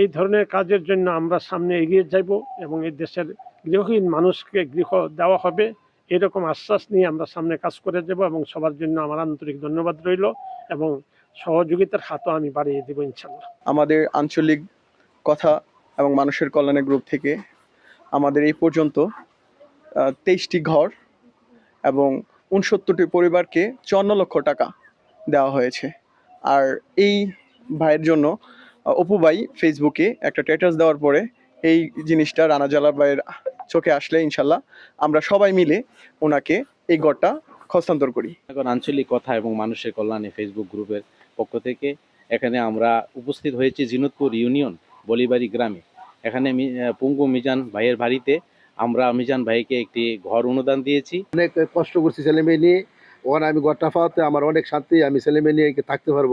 এই ধরনের কাজের জন্য আমরা সামনে এগিয়ে যাব এবং এই দেশের গৃহহীন মানুষকে গৃহ দেওয়া হবে। এরকম আশ্বাস নিয়ে আমরা সামনে কাজ করে যাব এবং সবার জন্য আমার আন্তরিক ধন্যবাদ রইল এবং সহযোগিতার হাতও আমি বাড়িয়ে দেবো ইনশাল্লাহ আমাদের আঞ্চলিক কথা এবং মানুষের কল্যাণের গ্রুপ থেকে আমাদের এই পর্যন্ত তেইশটি ঘর এবং উনসত্তরটি পরিবারকে চুয়ান্ন লক্ষ টাকা দেওয়া হয়েছে। আর এই ভাইয়ের জন্য অপু ভাই ফেসবুকে একটা স্ট্যাটাস দেওয়ার পরে এই জিনিসটা রানা জালা ভাইয়ের চোখে আসলে ইনশাল্লাহ আমরা সবাই মিলে ওনাকে এই ঘরটা হস্তান্তর করি। এখন আঞ্চলিক কথা এবং মানুষের কল্যাণে ফেসবুক গ্রুপের পক্ষ থেকে এখানে আমরা উপস্থিত হয়েছি জিনুতপুর ইউনিয়ন বলিবাড়ি গ্রামে। এখানে পঙ্গু মিজান ভাইয়ের বাড়িতে আমরা মিজান ভাইকে একটি ঘর অনুদান দিয়েছি। অনেক কষ্ট করছি ছেলে মেয়ে নিয়ে। ওখানে আমি ঘরটা পাওয়াতে আমার অনেক শান্তি আমি ছেলে মেয়ে নিয়ে থাকতে পারব।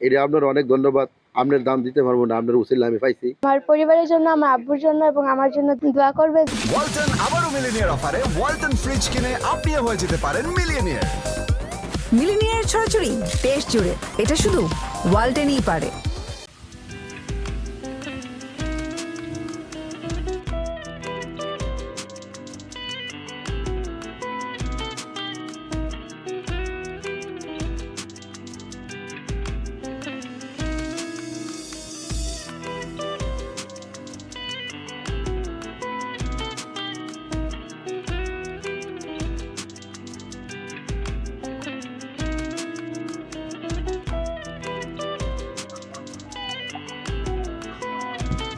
এটা আপনার অনেক ধন্যবাদ। আপনার দাম দিতে পারব না আপনার উচিল্লা আমি পাইছি। আমার পরিবারের জন্য আমার আব্বুর জন্য এবং আমার জন্য দোয়া করবেন। ওয়ালটন আবারও মিলিনিয়ার অফারে ওয়ালটন ফ্রিজ কিনে আপনিও হয়ে যেতে পারেন মিলিয়নিয়ার মিলিনিয়ার ছড়াছড়ি দেশ জুড়ে। এটা শুধু ওয়ালটেনই পারে।